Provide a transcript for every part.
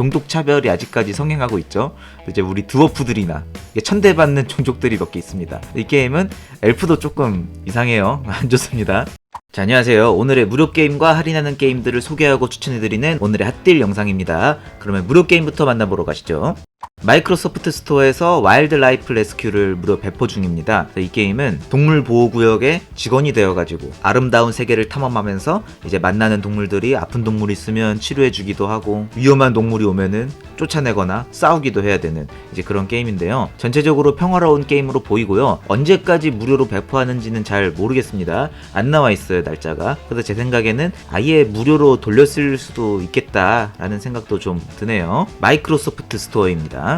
종족 차별이 아직까지 성행하고 있죠. 이제 우리 드워프들이나 천대받는 종족들이 몇 개 있습니다. 이 게임은 엘프도 조금 이상해요. 안 좋습니다. 자, 안녕하세요. 오늘의 무료 게임과 할인하는 게임들을 소개하고 추천해드리는 오늘의 핫딜 영상입니다. 그러면 무료 게임부터 만나보러 가시죠. 마이크로소프트 스토어에서 와일드 라이프 레스큐를 무료 배포 중입니다. 이 게임은 동물 보호 구역의 직원이 되어가지고 아름다운 세계를 탐험하면서 이제 만나는 동물들이 아픈 동물이 있으면 치료해주기도 하고 위험한 동물이 오면은 쫓아내거나 싸우기도 해야 되는 이제 그런 게임인데요. 전체적으로 평화로운 게임으로 보이고요. 언제까지 무료로 배포하는지는 잘 모르겠습니다. 안 나와 있어요 날짜가. 그래서 제 생각에는 아예 무료로 돌렸을 수도 있겠다라는 생각도 좀 드네요. 마이크로소프트 스토어입니다.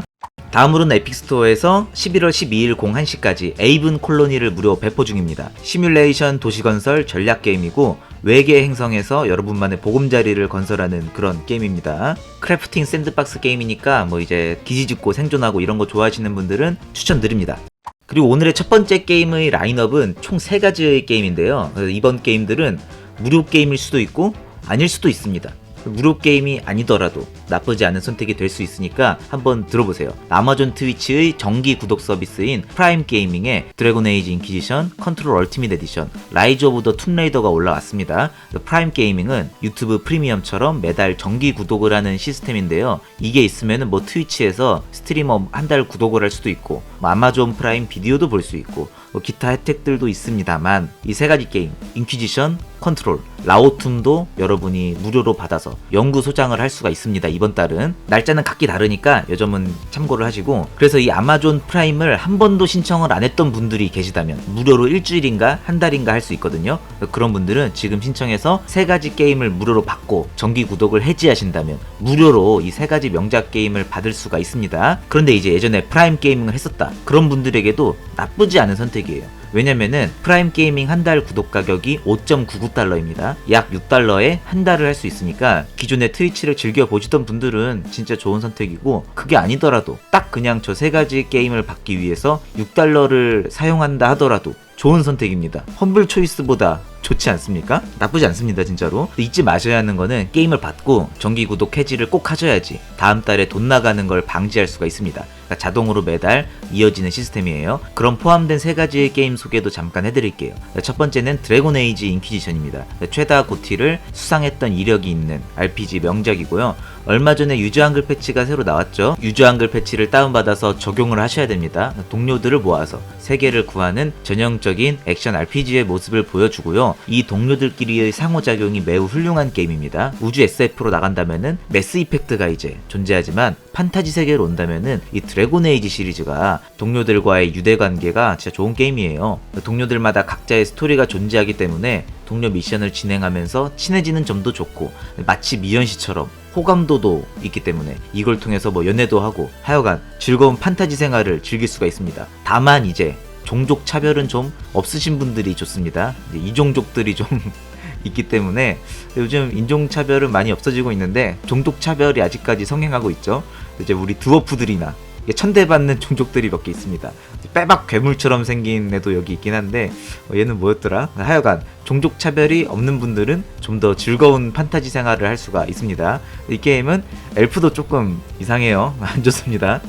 다음으로는 에픽스토어에서 11월 12일 01시까지 에이븐 콜로니를 무료 배포 중입니다. 시뮬레이션 도시건설 전략 게임이고 외계 행성에서 여러분만의 보금자리를 건설하는 그런 게임입니다. 크래프팅 샌드박스 게임이니까 뭐 이제 기지 짓고 생존하고 이런 거 좋아하시는 분들은 추천드립니다. 그리고 오늘의 첫 번째 게임의 라인업은 총 3가지의 게임인데요. 이번 게임들은 무료 게임일 수도 있고 아닐 수도 있습니다. 무료 게임이 아니더라도 나쁘지 않은 선택이 될 수 있으니까 한번 들어보세요. 아마존 트위치의 정기 구독 서비스인 프라임 게이밍에 드래곤 에이지 인퀴지션, 컨트롤 얼티밋 에디션, 라이즈 오브 더 툼레이더가 올라왔습니다. 프라임 게이밍은 유튜브 프리미엄처럼 매달 정기 구독을 하는 시스템인데요. 이게 있으면 뭐 트위치에서 스트리머 한 달 구독을 할 수도 있고 뭐 아마존 프라임 비디오도 볼 수 있고 뭐 기타 혜택들도 있습니다만 이 세 가지 게임 인퀴지션, 컨트롤, 라오툼도 여러분이 무료로 받아서 연구 소장을 할 수가 있습니다. 이번 달은 날짜는 각기 다르니까 요 점은 참고를 하시고 그래서 이 아마존 프라임을 한 번도 신청을 안 했던 분들이 계시다면 무료로 일주일인가 한 달인가 할 수 있거든요. 그런 분들은 지금 신청해서 세 가지 게임을 무료로 받고 정기 구독을 해지하신다면 무료로 이 세 가지 명작 게임을 받을 수가 있습니다. 그런데 이제 예전에 프라임 게이밍을 했었다. 그런 분들에게도 나쁘지 않은 선택 이에요. 왜냐면은 프라임 게이밍 한 달 구독 가격이 5.99달러입니다. 약 6달러에 한 달을 할 수 있으니까 기존에 트위치를 즐겨 보시던 분들은 진짜 좋은 선택이고 그게 아니더라도 딱 그냥 저 세 가지 게임을 받기 위해서 6달러를 사용한다 하더라도 좋은 선택입니다. 험블 초이스보다 좋지 않습니까? 나쁘지 않습니다, 진짜로. 잊지 마셔야 하는 거는 게임을 받고 정기 구독 해지를 꼭 하셔야지 다음 달에 돈 나가는 걸 방지할 수가 있습니다. 그러니까 자동으로 매달 이어지는 시스템이에요. 그럼 포함된 세 가지의 게임 소개도 잠깐 해드릴게요. 첫 번째는 드래곤 에이지 인퀴지션입니다. 최다 고티를 수상했던 이력이 있는 RPG 명작이고요. 얼마 전에 유저 한글 패치가 새로 나왔죠. 유저 한글 패치를 다운받아서 적용을 하셔야 됩니다. 동료들을 모아서 세계를 구하는 전형적인 액션 RPG의 모습을 보여주고요. 이 동료들끼리의 상호작용이 매우 훌륭한 게임입니다. 우주 SF로 나간다면은 매스 이펙트가 이제 존재하지만 판타지 세계로 온다면은 이 드래곤 에이지 시리즈가 동료들과의 유대 관계가 진짜 좋은 게임이에요. 동료들마다 각자의 스토리가 존재하기 때문에 동료 미션을 진행하면서 친해지는 점도 좋고 마치 미연 씨처럼 호감도도 있기 때문에 이걸 통해서 뭐 연애도 하고 하여간 즐거운 판타지 생활을 즐길 수가 있습니다. 다만 이제 종족 차별은 좀 없으신 분들이 좋습니다. 이종족들이 좀 있기 때문에 요즘 인종 차별은 많이 없어지고 있는데 종족 차별이 아직까지 성행하고 있죠. 이제 우리 드워프들이나 천대받는 종족들이 몇 개 있습니다. 빼박 괴물처럼 생긴 애도 여기 있긴 한데 어, 얘는 뭐였더라? 하여간 종족 차별이 없는 분들은 좀 더 즐거운 판타지 생활을 할 수가 있습니다. 이 게임은 엘프도 조금 이상해요. 안 좋습니다.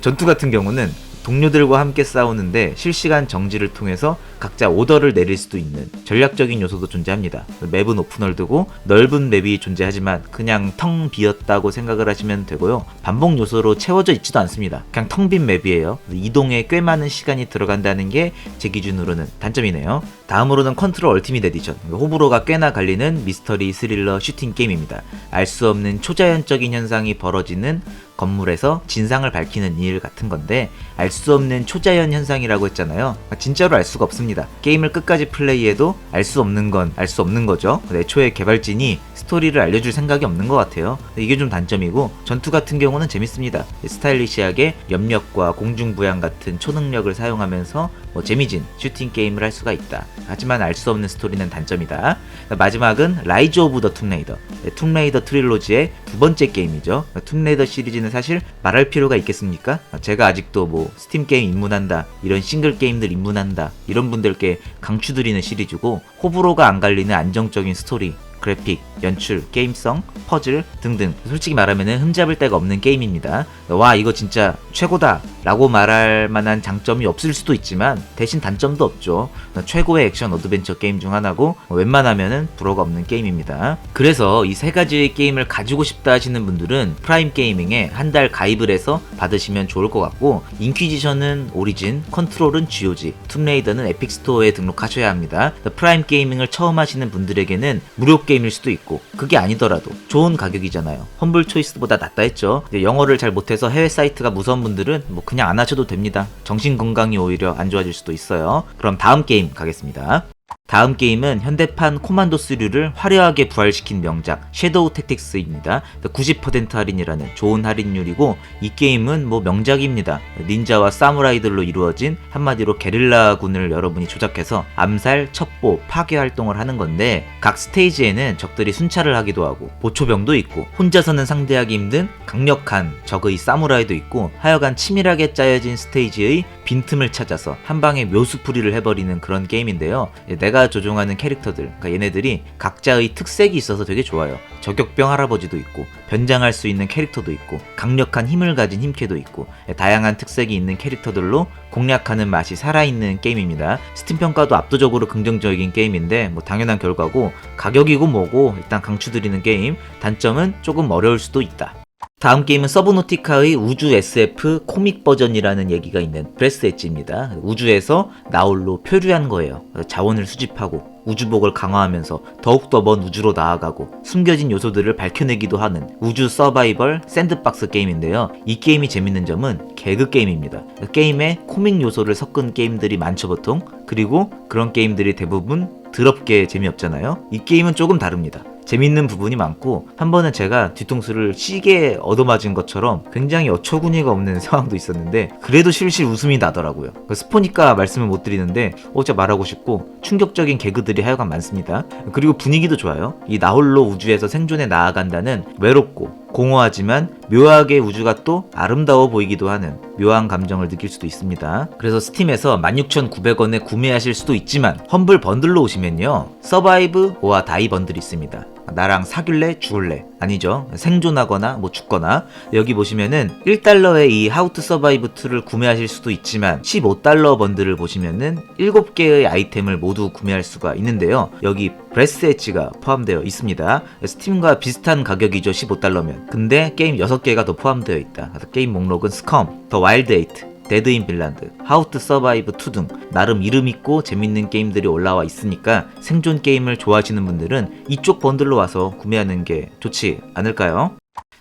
전투 같은 경우는 동료들과 함께 싸우는데 실시간 정지를 통해서 각자 오더를 내릴 수도 있는 전략적인 요소도 존재합니다. 맵은 오픈월드고 넓은 맵이 존재하지만 그냥 텅 비었다고 생각을 하시면 되고요. 반복 요소로 채워져 있지도 않습니다. 그냥 텅 빈 맵이에요. 이동에 꽤 많은 시간이 들어간다는 게 제 기준으로는 단점이네요. 다음으로는 컨트롤 얼티밋 에디션. 호불호가 꽤나 갈리는 미스터리 스릴러 슈팅 게임입니다. 알 수 없는 초자연적인 현상이 벌어지는 건물에서 진상을 밝히는 일 같은 건데 알 수 없는 초자연 현상이라고 했잖아요. 진짜로 알 수가 없 습니다. 게임을 끝까지 플레이해도 알 수 없는 건 알 수 없는 거죠. 애초에 개발진이 스토리를 알려줄 생각이 없는 것 같아요. 이게 좀 단점이고 전투 같은 경우는 재밌습니다. 스타일리시하게 염력과 공중부양 같은 초능력을 사용하면서 뭐 재미진 슈팅 게임을 할 수가 있다. 하지만 알 수 없는 스토리는 단점이다. 마지막은 라이즈 오브 더 툼레이더. 툼레이더 트릴로지의 두 번째 게임이죠. 툼레이더 시리즈는 사실 말할 필요가 있겠습니까? 제가 아직도 뭐 스팀 게임 입문한다, 이런 싱글 게임들 입문한다, 이런 분들께 강추드리는 시리즈고 호불호가 안 갈리는 안정적인 스토리 그래픽, 연출, 게임성, 퍼즐 등등 솔직히 말하면 흠잡을 데가 없는 게임입니다. 와 이거 진짜 최고다 라고 말할 만한 장점이 없을 수도 있지만 대신 단점도 없죠. 최고의 액션 어드벤처 게임 중 하나고 웬만하면은 불허가 없는 게임입니다. 그래서 이 세 가지의 게임을 가지고 싶다 하시는 분들은 프라임 게이밍에 한 달 가입을 해서 받으시면 좋을 것 같고 인퀴지션은 오리진, 컨트롤은 GOG, 툼레이더는 에픽 스토어에 등록하셔야 합니다. 프라임 게이밍을 처음 하시는 분들에게는 무료 게임일 수도 있고 그게 아니더라도 좋은 가격이잖아요. 험블 초이스보다 낫다 했죠. 영어를 잘 못해서 해외 사이트가 무서운 분들은 뭐 그냥 안 하셔도 됩니다. 정신 건강이 오히려 안 좋아질 수도 있어요. 그럼 다음 게임 가겠습니다. 다음 게임은 현대판 코만도 3를 화려하게 부활시킨 명작 섀도우 택틱스입니다. 90% 할인이라는 좋은 할인율이고 이 게임은 뭐 명작입니다. 닌자와 사무라이들로 이루어진 한마디로 게릴라군을 여러분이 조작해서 암살, 첩보, 파괴 활동을 하는 건데 각 스테이지에는 적들이 순찰을 하기도 하고 보초병도 있고 혼자서는 상대하기 힘든 강력한 적의 사무라이도 있고 하여간 치밀하게 짜여진 스테이지의 빈틈을 찾아서 한 방에 묘수풀이를 해버리는 그런 게임인데요. 내가 조종하는 캐릭터들, 그러니까 얘네들이 각자의 특색이 있어서 되게 좋아요. 저격병 할아버지도 있고, 변장할 수 있는 캐릭터도 있고, 강력한 힘을 가진 힘캐도 있고, 다양한 특색이 있는 캐릭터들로 공략하는 맛이 살아있는 게임입니다. 스팀 평가도 압도적으로 긍정적인 게임인데, 뭐 당연한 결과고, 가격이고 뭐고 일단 강추드리는 게임, 단점은 조금 어려울 수도 있다. 다음 게임은 서브노티카의 우주 SF 코믹 버전이라는 얘기가 있는 브레스 엣지입니다. 우주에서 나홀로 표류한 거예요. 자원을 수집하고 우주복을 강화하면서 더욱더 먼 우주로 나아가고 숨겨진 요소들을 밝혀내기도 하는 우주 서바이벌 샌드박스 게임인데요. 이 게임이 재밌는 점은 개그 게임입니다. 게임에 코믹 요소를 섞은 게임들이 많죠 보통. 그리고 그런 게임들이 대부분 더럽게 재미없잖아요. 이 게임은 조금 다릅니다. 재밌는 부분이 많고 한 번은 제가 뒤통수를 시계에 얻어맞은 것처럼 굉장히 어처구니가 없는 상황도 있었는데 그래도 실실 웃음이 나더라고요. 그 스포니까 말씀을 못 드리는데 어제 말하고 싶고 충격적인 개그들이 하여간 많습니다. 그리고 분위기도 좋아요. 이 나홀로 우주에서 생존에 나아간다는 외롭고 공허하지만 묘하게 우주가 또 아름다워 보이기도 하는 묘한 감정을 느낄 수도 있습니다. 그래서 스팀에서 16,900원에 구매하실 수도 있지만 험블 번들로 오시면요. 서바이브 오아 다이 번들이 있습니다. 나랑 사귈래 죽을래 아니죠 생존하거나 뭐 죽거나 여기 보시면은 1달러에 이 하우 투 서바이브 2를 구매하실 수도 있지만 15달러 번들을 보시면은 7개의 아이템을 모두 구매할 수가 있는데요 여기 브레스 엣지가 포함되어 있습니다 스팀과 비슷한 가격이죠 15달러면 근데 게임 6개가 더 포함되어 있다 게임 목록은 스컴, 더 와일드 에이트 데드 인 빌란드, 하우 투 서바이브 2 등 나름 이름 있고 재밌는 게임들이 올라와 있으니까 생존 게임을 좋아하시는 분들은 이쪽 번들로 와서 구매하는 게 좋지 않을까요?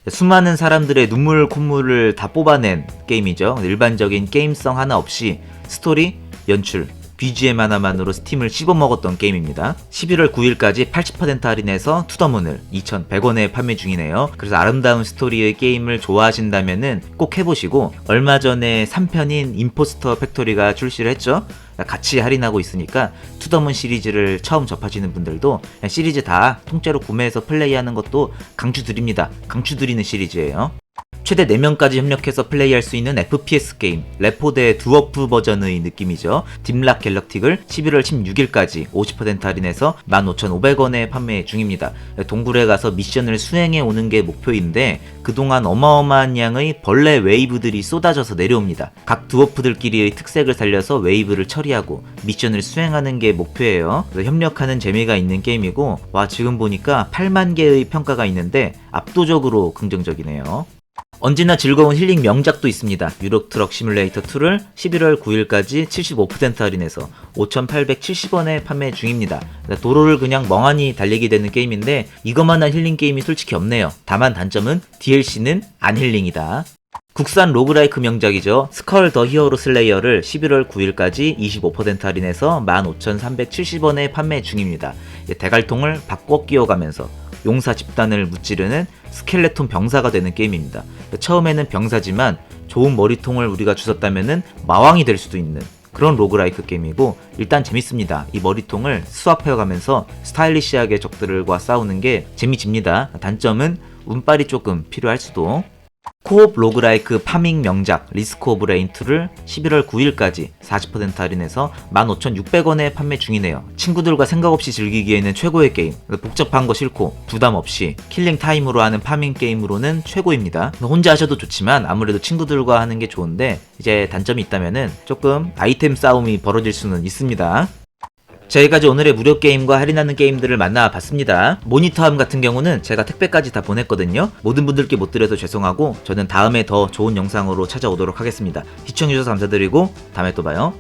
수많은 사람들의 눈물 콧물을 다 뽑아낸 게임이죠. 일반적인 게임성 하나 없이 스토리, 연출, BGM 하나만으로 스팀을 씹어먹었던 게임입니다. 11월 9일까지 80% 할인해서 투더문을 2,100원에 판매 중이네요. 그래서 아름다운 스토리의 게임을 좋아하신다면 꼭 해보시고 얼마 전에 3편인 임포스터 팩토리가 출시를 했죠. 같이 할인하고 있으니까 투더문 시리즈를 처음 접하시는 분들도 시리즈 다 통째로 구매해서 플레이하는 것도 강추드립니다. 강추드리는 시리즈예요. 최대 4명까지 협력해서 플레이할 수 있는 FPS 게임 레포드의 두어프 버전의 느낌이죠. 딥락 갤럭틱을 11월 16일까지 50% 할인해서 15,500원에 판매 중입니다. 동굴에 가서 미션을 수행해 오는 게 목표인데 그동안 어마어마한 양의 벌레 웨이브들이 쏟아져서 내려옵니다. 각 두어프들끼리의 특색을 살려서 웨이브를 처리하고 미션을 수행하는 게 목표예요. 협력하는 재미가 있는 게임이고 와 지금 보니까 8만 개의 평가가 있는데 압도적으로 긍정적이네요 언제나 즐거운 힐링 명작도 있습니다. 유럽 트럭 시뮬레이터 2를 11월 9일까지 75% 할인해서 5,870원에 판매 중입니다. 도로를 그냥 멍하니 달리게 되는 게임인데 이것만한 힐링 게임이 솔직히 없네요. 다만 단점은 DLC는 안 힐링이다. 국산 로그라이크 명작이죠. 스컬 더 히어로 슬레이어를 11월 9일까지 25% 할인해서 15,370원에 판매 중입니다. 대갈통을 바꿔 끼워가면서 용사 집단을 무찌르는 스켈레톤 병사가 되는 게임입니다. 처음에는 병사지만 좋은 머리통을 우리가 주셨다면 마왕이 될 수도 있는 그런 로그라이크 게임이고 일단 재밌습니다. 이 머리통을 스왑해가면서 스타일리시하게 적들과 싸우는 게 재미집니다. 단점은 운빨이 조금 필요할 수도 코옵 로그라이크 파밍 명작 리스크 오브 레인 2를 11월 9일까지 40% 할인해서 15,600원에 판매 중이네요. 친구들과 생각 없이 즐기기에는 최고의 게임. 복잡한 거 싫고 부담 없이 킬링 타임으로 하는 파밍 게임으로는 최고입니다. 혼자 하셔도 좋지만 아무래도 친구들과 하는 게 좋은데 이제 단점이 있다면은 조금 아이템 싸움이 벌어질 수는 있습니다. 자, 여기까지 오늘의 무료 게임과 할인하는 게임들을 만나봤습니다. 모니터함 같은 경우는 제가 택배까지 다 보냈거든요. 모든 분들께 못 드려서 죄송하고 저는 다음에 더 좋은 영상으로 찾아오도록 하겠습니다. 시청해주셔서 감사드리고 다음에 또 봐요.